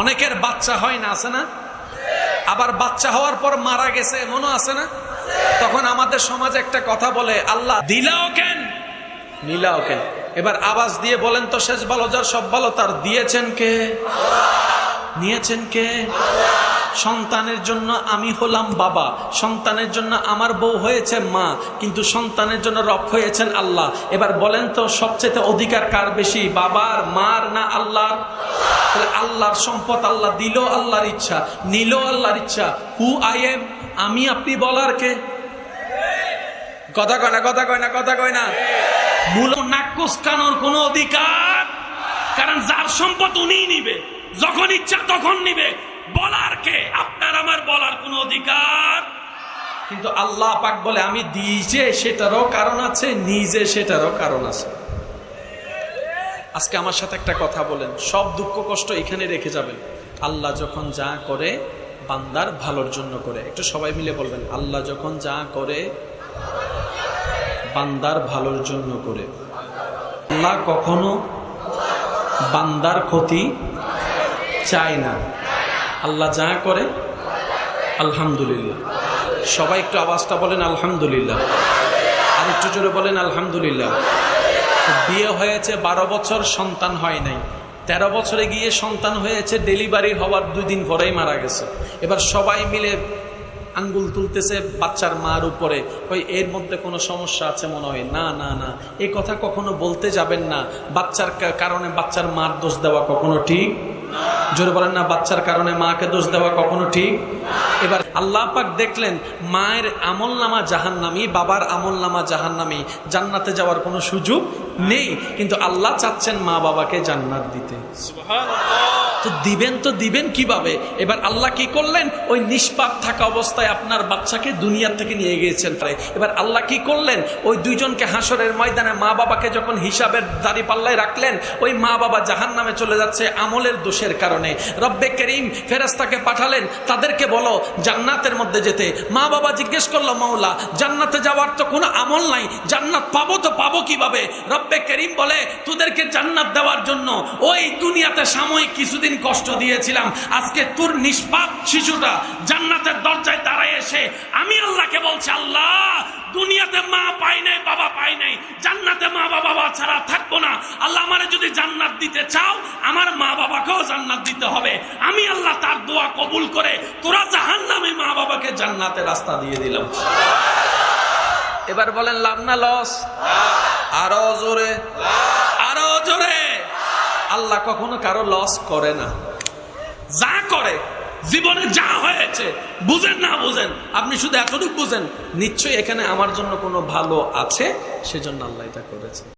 অনেকের বাচ্চা হয় না, আছে না? আবার বাচ্চা হওয়ার পর মারা গেছে, এমনও আছে না? তখন আমাদের সমাজে একটা কথা বলে, আল্লাহ, দিলাও কেন? নিলাও কেন? এবার আওয়াজ দিয়ে বলেন তো, শেষ ভালো যার সব ভালো, তার দিয়েছেন কে? নিয়েছেন কে? সন্তানের জন্য আমি হলাম বাবা। সন্তানের জন্য আমার বউ হয়েছে মা, কিন্তু সন্তানের জন্য রব হয়েছেন আল্লাহ। এবার বলেন তো, সবচেয়ে অধিকার কার বেশি, বাবার, মার না আল্লাহর? তাহলে আল্লাহর সম্পদ আল্লাহ দিল আল্লাহর ইচ্ছা, নিল আল্লাহর ইচ্ছা। হু আই এম আমি আপনি বলার কে? কথা কয় না, কথা কয় না, কথা কয় না। মূল নাক কুসকানোর কোনো অধিকার? কারণ যার সম্পদ উনিই নিবে। যখন ইচ্ছা তখন নিবে। বলার কে? আপনার আমার বলার কোনো অধিকার? কিন্তু আল্লাহ পাক বলে, আমি দিয়েছে সেটারও কারণ আছে, নিজে সেটারও কারণ আছে। আজকে আমার সাথে একটা কথা বলেন, সব দুঃখ কষ্ট এখানে রেখে যাবেন। আল্লাহ যখন যা করে, বান্দার ভালোর জন্য করে। একটু সবাই মিলে বলবেন, আল্লাহ যখন যা করে, বান্দার ভালোর জন্য করে। আল্লাহ কখনো বান্দার ক্ষতি চায় না। আল্লাহ যা করে, আলহামদুলিল্লাহ। সবাই একটু আওয়াজটা বলেন, আলহামদুলিল্লাহ। আর একটু জোরে বলেন, আলহামদুলিল্লাহ। বিয়ে হয়েছে বারো বছর, সন্তান হয় নাই। তেরো বছরে গিয়ে সন্তান হয়েছে, ডেলিভারি হওয়ার দুই দিন পরেই মারা গেছে। এবার সবাই মিলে আঙ্গুল তুলতেছে বাচ্চার মার উপরে। ওই এর মধ্যে কোনো সমস্যা আছে মনে হয়? না না না। এই কথা কখনো বলতে যাবেন না। বাচ্চার কারণে বাচ্চার মার দোষ দেওয়া কখনো ঠিক জোরে বলেন না, বাচ্চার কারণে মাকে দোষ দেওয়া কখনো ঠিক? এবার আল্লাহ পাক দেখলেন, মায়ের আমল নামা জাহান্নামি, বাবার আমল নামা জাহান্নামি, জান্নাতে যাওয়ার কোনো সুযোগ নেই। কিন্তু আল্লাহ চাচ্ছেন মা বাবাকে জান্নাত দিতে। তো দিবেন তো দিবেন কীভাবে? এবার আল্লাহ কি করলেন? ওই নিষ্পাপ থাকা অবস্থায় আপনার বাচ্চাকে দুনিয়ার থেকে নিয়ে গিয়েছেন। এবার আল্লাহ কি করলেন? ওই দুইজনকে হাসরের ময়দানে মা বাবাকে যখন হিসাবের দাড়ি পাল্লায় রাখলেন, ওই মা বাবা জাহান নামে চলে যাচ্ছে আমলের দোষের কারণে। রব্বে করিম ফেরেস্তাকে পাঠালেন, তাদেরকে বলো, জান্নাতের মধ্যে যেতে। মা বাবা জিজ্ঞেস করল, মাওলা, জান্নাতে যাওয়ার তো কোনো আমল নাই, জান্নাত পাবো তো পাবো কীভাবে? রব্বে করিম বলে, তোদেরকে জান্নাত দেওয়ার জন্য ওই দুনিয়াতে সাময়িক কিছুদিন কষ্ট দিয়েছিলাম। আজকে তোর নিষ্পাপ শিশুটা জান্নাতের দরজায় দাঁড়ায় এসে আমি আল্লাহকে বলছি, আল্লাহ, দুনিয়াতে মা পাই নাই, বাবা পাই নাই। জান্নাতে মা বাবা ছাড়া থাকব না। আল্লাহ আমারে যদি জান্নাত দিতে চাও, আমার মা বাবাকেও জান্নাত দিতে হবে। আমি আল্লাহ তার দোয়া কবুল করে তোরা জাহান নামে মা বাবাকে জান্নাতে রাস্তা দিয়ে দিলাম। এবার বলেন, লাভ না, লস? আরও জোরে। আরও জোরে। আল্লাহ কখনো কারও লস করে না। যা করে, জীবনে যা হয়েছে, বুঝেন না বুঝেন, আপনি শুধু এতটুকু বুঝেন, নিশ্চয়ই এখানে আমার জন্য কোনো ভালো আছে? সেজন্য আল্লাহ এটা করেছে।